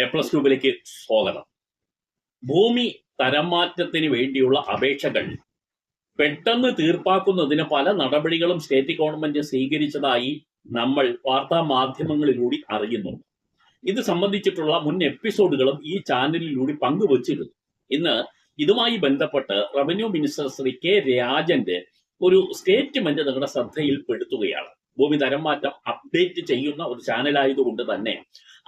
A plus ട്യൂബിലേക്ക് സ്വാഗതം. ഭൂമി തരംമാറ്റത്തിന് വേണ്ടിയുള്ള അപേക്ഷകൾ. പെട്ടെന്ന് തീർപ്പാക്കുന്നതിന് പല നടപടികളും സ്റ്റേറ്റ് ഗവൺമെന്റ് സ്വീകരിച്ചതായി നമ്മൾ വാർത്താ മാധ്യമങ്ങളിലൂടെ അറിയുന്നു. ഇത് സംബന്ധിച്ചിട്ടുള്ള മുൻ എപ്പിസോഡുകളും ഈ ചാനലിലൂടെ പങ്കുവച്ചിരുന്നു. ഇന്ന് ഇതുമായി ബന്ധപ്പെട്ട് റവന്യൂ മിനിസ്റ്റർ ശ്രീ കെ രാജന്റെ ഒരു സ്റ്റേറ്റ്മെന്റ് നിങ്ങളുടെ ശ്രദ്ധയിൽപ്പെടുത്തുകയാണ്. ഭൂമി തരം മാറ്റം അപ്ഡേറ്റ് ചെയ്യുന്ന ഒരു ചാനലായതുകൊണ്ട് തന്നെ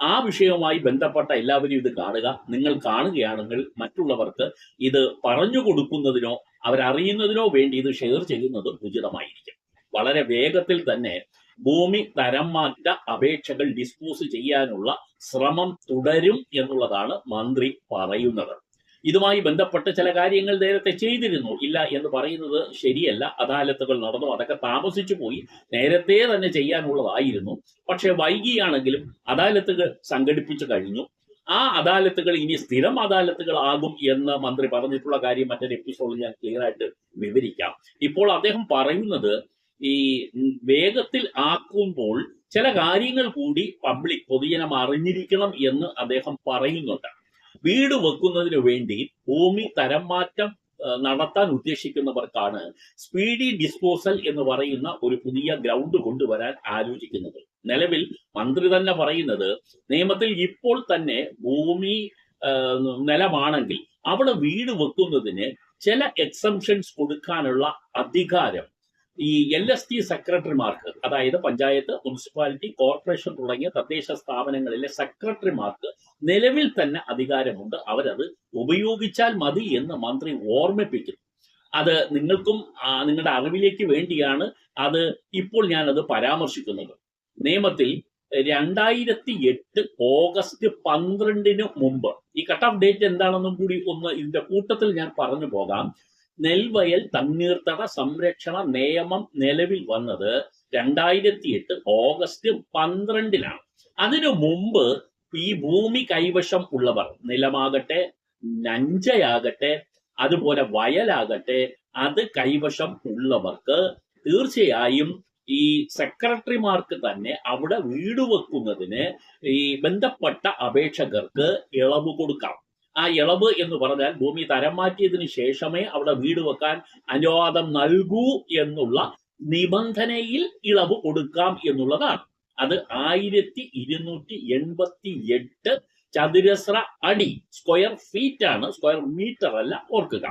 ആ വിഷയവുമായി ബന്ധപ്പെട്ട എല്ലാവരും ഇത് കാണുക. നിങ്ങൾ കാണുകയാണെങ്കിൽ മറ്റുള്ളവർക്ക് ഇത് പറഞ്ഞു കൊടുക്കുന്നതിനോ അവരറിയുന്നതിനോ വേണ്ടി ഇത് ഷെയർ ചെയ്യുന്നത് ഉചിതമായിരിക്കും. വളരെ വേഗത്തിൽ തന്നെ ഭൂമി തരം മാറ്റ അപേക്ഷകൾ ഡിസ്പോസ് ചെയ്യാനുള്ള ശ്രമം തുടരും എന്നുള്ളതാണ് മന്ത്രി പറയുന്നത്. ഇതുമായി ബന്ധപ്പെട്ട് ചില കാര്യങ്ങൾ നേരത്തെ ചെയ്തിരുന്നു. ഇല്ല എന്ന് പറയുന്നത് ശരിയല്ല. അദാലത്തുകൾ നടന്നു. അതൊക്കെ താമസിച്ചു പോയി. നേരത്തെ തന്നെ ചെയ്യാനുള്ളതായിരുന്നു. പക്ഷെ വൈകിയാണെങ്കിലും അദാലത്തുകൾ സംഘടിപ്പിച്ചു കഴിഞ്ഞു. ആ അദാലത്തുകൾ ഇനി സ്ഥിരം അദാലത്തുകൾ ആകും എന്ന് മന്ത്രി പറഞ്ഞിട്ടുള്ള കാര്യം മറ്റൊരു എപ്പിസോഡിൽ ഞാൻ ക്ലിയർ ആയിട്ട് വിവരിക്കാം. ഇപ്പോൾ അദ്ദേഹം പറയുന്നത് ഈ വേഗത്തിൽ ആക്കുമ്പോൾ ചില കാര്യങ്ങൾ കൂടി പബ്ലിക് പൊതുജനം അറിഞ്ഞിരിക്കണം എന്ന് അദ്ദേഹം പറയുന്നുണ്ട്. വീട് വെക്കുന്നതിന് വേണ്ടി ഭൂമി തരം മാറ്റം നടത്താൻ ഉദ്ദേശിക്കുന്നവർക്കാണ് സ്പീഡി ഡിസ്പോസൽ എന്ന് പറയുന്ന ഒരു പുതിയ ഗ്രൗണ്ട് കൊണ്ടുവരാൻ ആലോചിക്കുന്നത്. നിലവിൽ മന്ത്രി തന്നെ പറയുന്നത് നിയമത്തിൽ ഇപ്പോൾ തന്നെ ഭൂമി നിലമാണെങ്കിൽ അവിടെ വീട് വെക്കുന്നതിന് ചില എക്സംഷൻസ് കൊടുക്കാനുള്ള അധികാരം ഈ എൽ എസ് ടി സെക്രട്ടറിമാർക്ക് അതായത് പഞ്ചായത്ത് മുനിസിപ്പാലിറ്റി കോർപ്പറേഷൻ തുടങ്ങിയ തദ്ദേശ സ്ഥാപനങ്ങളിലെ സെക്രട്ടറിമാർക്ക് നിലവിൽ തന്നെ അധികാരമുണ്ട്. അവരത് ഉപയോഗിച്ചാൽ മതി എന്ന് മന്ത്രി ഓർമ്മിപ്പിക്കുന്നു. അത് നിങ്ങൾക്കും നിങ്ങളുടെ അറിവിലേക്ക് വേണ്ടിയാണ് അത് ഇപ്പോൾ ഞാനത് പരാമർശിക്കുന്നത്. നിയമത്തിൽ രണ്ടായിരത്തി എട്ട് ഓഗസ്റ്റ് പന്ത്രണ്ടിന് മുമ്പ് ഈ കട്ട് ഓഫ് ഡേറ്റ് എന്താണെന്നും കൂടി ഒന്ന് ഇതിന്റെ കൂട്ടത്തിൽ ഞാൻ പറഞ്ഞു പോകാം. നെൽവയൽ തണ്ണീർത്തട സംരക്ഷണ നിയമം നിലവിൽ വന്നത് രണ്ടായിരത്തി എട്ട് ഓഗസ്റ്റ് പന്ത്രണ്ടിനാണ്. അതിനു മുമ്പ് ഈ ഭൂമി കൈവശം ഉള്ളവർ നിലമാകട്ടെ നഞ്ചയാകട്ടെ അതുപോലെ വയലാകട്ടെ അത് കൈവശം ഉള്ളവർക്ക് തീർച്ചയായും ഈ സെക്രട്ടറിമാർക്ക് തന്നെ അവിടെ വീട് വെക്കുന്നതിന് ഈ ബന്ധപ്പെട്ട അപേക്ഷകർക്ക് ഇളവ് കൊടുക്കാം. ആ ഇളവ് എന്ന് പറഞ്ഞാൽ ഭൂമി തരം മാറ്റിയതിന് ശേഷമേ അവിടെ വീട് വെക്കാൻ അനുവാദം നൽകൂ എന്നുള്ള നിബന്ധനയിൽ ഇളവ് കൊടുക്കാം എന്നുള്ളതാണ്. അത് ആയിരത്തി ഇരുന്നൂറ്റി എൺപത്തി എട്ട് ചതുരശ്ര അടി സ്ക്വയർ ഫീറ്റ് ആണ് സ്ക്വയർ മീറ്റർ അല്ല ഓർക്കുക.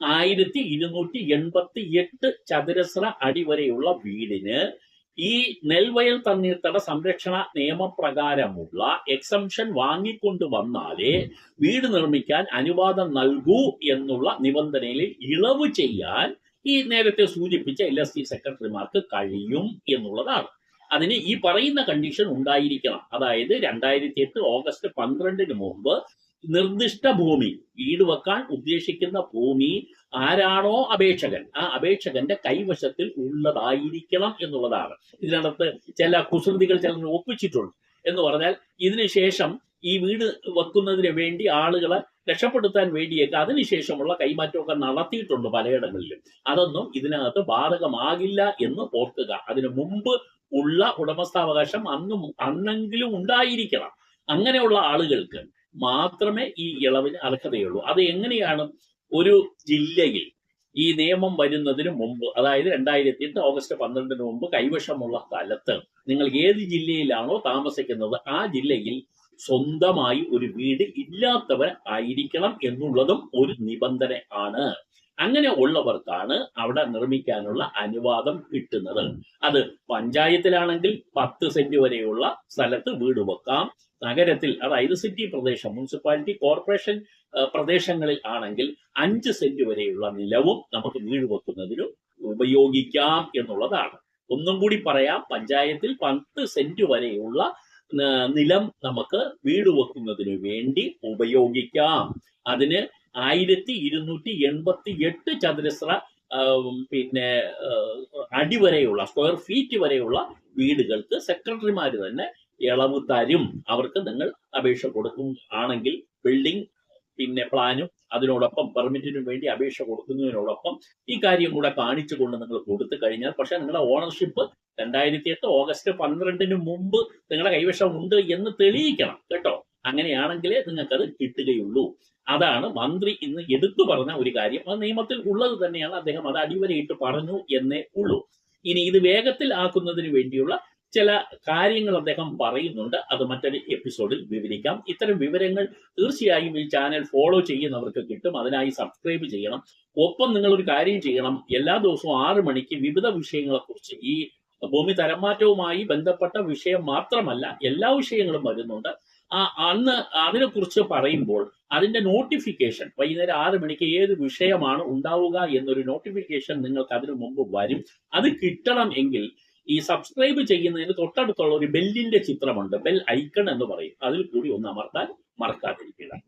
ആയിരത്തി ഇരുന്നൂറ്റി എൺപത്തി എട്ട് ചതുരശ്ര അടി വരെയുള്ള വീടിന് ഈ നെൽവയൽ തണ്ണീർത്തട സംരക്ഷണ നിയമപ്രകാരമുള്ള എക്സംഷൻ വാങ്ങിക്കൊണ്ട് വന്നാലേ വീട് നിർമ്മിക്കാൻ അനുവാദം നൽകൂ എന്നുള്ള നിബന്ധനയിൽ ഇളവ് ചെയ്യാൻ ഈ നേരത്തെ സൂചിപ്പിച്ച എൽ എസ് സി സെക്രട്ടറിമാർക്ക് കഴിയും എന്നുള്ളതാണ്. അതിന് ഈ പറയുന്ന കണ്ടീഷൻ ഉണ്ടായിരിക്കണം. അതായത് രണ്ടായിരത്തി എട്ട് ഓഗസ്റ്റ് പന്ത്രണ്ടിന് മുമ്പ് നിർദ്ദിഷ്ട ഭൂമി വീട് വെക്കാൻ ഉദ്ദേശിക്കുന്ന ഭൂമി ആരാണോ അപേക്ഷകൻ. ആ അപേക്ഷകന്റെ കൈവശത്തിൽ ഉള്ളതായിരിക്കണം എന്നുള്ളതാണ്. ഇതിനകത്ത് ചില കുസൃതികൾ ചിലർ ഒപ്പിച്ചിട്ടുണ്ട്. എന്ന് പറഞ്ഞാൽ ഇതിനുശേഷം ഈ വീട് വെക്കുന്നതിന് വേണ്ടി ആളുകളെ രക്ഷപ്പെടുത്താൻ വേണ്ടിയൊക്കെ അതിനുശേഷമുള്ള കൈമാറ്റമൊക്കെ നടത്തിയിട്ടുണ്ട് പലയിടങ്ങളിലും. അതൊന്നും ഇതിനകത്ത് ബാധകമാകില്ല എന്ന് ഓർക്കുക. അതിനു മുമ്പ് ഉള്ള ഉടമസ്ഥാവകാശം അന്നും അന്നെങ്കിലും ഉണ്ടായിരിക്കണം. അങ്ങനെയുള്ള ആളുകൾക്ക് മാത്രമേ ഈ ഇളവിന് അർഹതയുള്ളൂ. അത് എങ്ങനെയാണ്? ഒരു ജില്ലയിൽ ഈ നിയമം വരുന്നതിന് മുമ്പ് അതായത് രണ്ടായിരത്തി എട്ട് ഓഗസ്റ്റ് പന്ത്രണ്ടിന് മുമ്പ് കൈവശമുള്ള സ്ഥലത്ത് നിങ്ങൾ ഏത് ജില്ലയിലാണോ താമസിക്കുന്നത് ആ ജില്ലയിൽ സ്വന്തമായി ഒരു വീട് ഇല്ലാത്തവർ ആയിരിക്കണം എന്നുള്ളതും ഒരു നിബന്ധന ആണ്. അങ്ങനെ ഉള്ളവർക്കാണ് അവിടെ നിർമ്മിക്കാനുള്ള അനുവാദം കിട്ടുന്നത്. അത് പഞ്ചായത്തിലാണെങ്കിൽ പത്ത് സെന്റ് വരെയുള്ള സ്ഥലത്ത് വീട് വെക്കാം. നഗരത്തിൽ അതായത് സിറ്റി പ്രദേശം മുനിസിപ്പാലിറ്റി കോർപ്പറേഷൻ പ്രദേശങ്ങളിൽ ആണെങ്കിൽ അഞ്ച് സെന്റ് വരെയുള്ള നിലവും നമുക്ക് വീട് വെക്കുന്നതിന് ഉപയോഗിക്കാം എന്നുള്ളതാണ്. ഒന്നും കൂടി പറയാം പഞ്ചായത്തിൽ പത്ത് സെന്റ് വരെയുള്ള നിലം നമുക്ക് വീട് വെക്കുന്നതിന് വേണ്ടി ഉപയോഗിക്കാം. അതിന് ആയിരത്തി ഇരുന്നൂറ്റി എൺപത്തി എട്ട് ചതുരശ്ര പിന്നെ അടി വരെയുള്ള സ്ക്വയർ ഫീറ്റ് വരെയുള്ള വീടുകൾക്ക് സെക്രട്ടറിമാർ തന്നെ ഇളവ് തരും അവർക്ക് നിങ്ങൾ അപേക്ഷ കൊടുക്കും. ആണെങ്കിൽ ബിൽഡിംഗ് പിന്നെ പ്ലാനും അതിനോടൊപ്പം പെർമിറ്റിനും വേണ്ടി അപേക്ഷ കൊടുക്കുന്നതിനോടൊപ്പം ഈ കാര്യം കൂടെ കാണിച്ചുകൊണ്ട് നിങ്ങൾ കൊടുത്തു കഴിഞ്ഞാൽ പക്ഷെ നിങ്ങളുടെ ഓണർഷിപ്പ് രണ്ടായിരത്തി എട്ട് ഓഗസ്റ്റ് പന്ത്രണ്ടിന് മുമ്പ് നിങ്ങളുടെ കൈവശം ഉണ്ട് എന്ന് തെളിയിക്കണം. കേട്ടോ? അങ്ങനെയാണെങ്കിലേ നിങ്ങൾക്കത് കിട്ടുകയുള്ളൂ. അതാണ് മന്ത്രി ഇന്ന് എടുത്തു പറഞ്ഞ ഒരു കാര്യം. അത് നിയമത്തിൽ ഉള്ളത് തന്നെയാണ് അദ്ദേഹം അത് അടിവരയിട്ട് പറഞ്ഞു എന്നേ ഉള്ളൂ. ഇനി ഇത് വേഗത്തിൽ ആക്കുന്നതിന് വേണ്ടിയുള്ള ചില കാര്യങ്ങൾ അദ്ദേഹം പറയുന്നുണ്ട്. അത് മറ്റൊരു എപ്പിസോഡിൽ വിവരിക്കാം. ഇത്തരം വിവരങ്ങൾ തീർച്ചയായും ഈ ചാനൽ ഫോളോ ചെയ്യുന്നവർക്ക് കിട്ടും. അതിനായി സബ്സ്ക്രൈബ് ചെയ്യണം. ഒപ്പം നിങ്ങൾ ഒരു കാര്യം ചെയ്യണം. എല്ലാ ദിവസവും ആറ് മണിക്ക് വിവിധ വിഷയങ്ങളെക്കുറിച്ച് ഈ ഭൂമി തരംമാറ്റവുമായി ബന്ധപ്പെട്ട വിഷയം മാത്രമല്ല എല്ലാ വിഷയങ്ങളും വരുന്നുണ്ട്. ആ അന്ന് അതിനെക്കുറിച്ച് പറയുമ്പോൾ അതിന്റെ നോട്ടിഫിക്കേഷൻ വൈകുന്നേരം ആറ് മണിക്ക് ഏത് വിഷയമാണ് ഉണ്ടാവുക എന്നൊരു നോട്ടിഫിക്കേഷൻ നിങ്ങൾക്ക് അതിനു മുമ്പ് വരും. അത് കിട്ടണം എങ്കിൽ ഈ സബ്സ്ക്രൈബ് ചെയ്യുന്നതിന് തൊട്ടടുത്തുള്ള ഒരു ബെല്ലിന്റെ ചിത്രമുണ്ട്. ബെൽ ഐക്കൺ എന്ന് പറയും. അതിൽ കൂടി ഒന്ന് അമർത്താൻ മറക്കാതിരിക്കുക.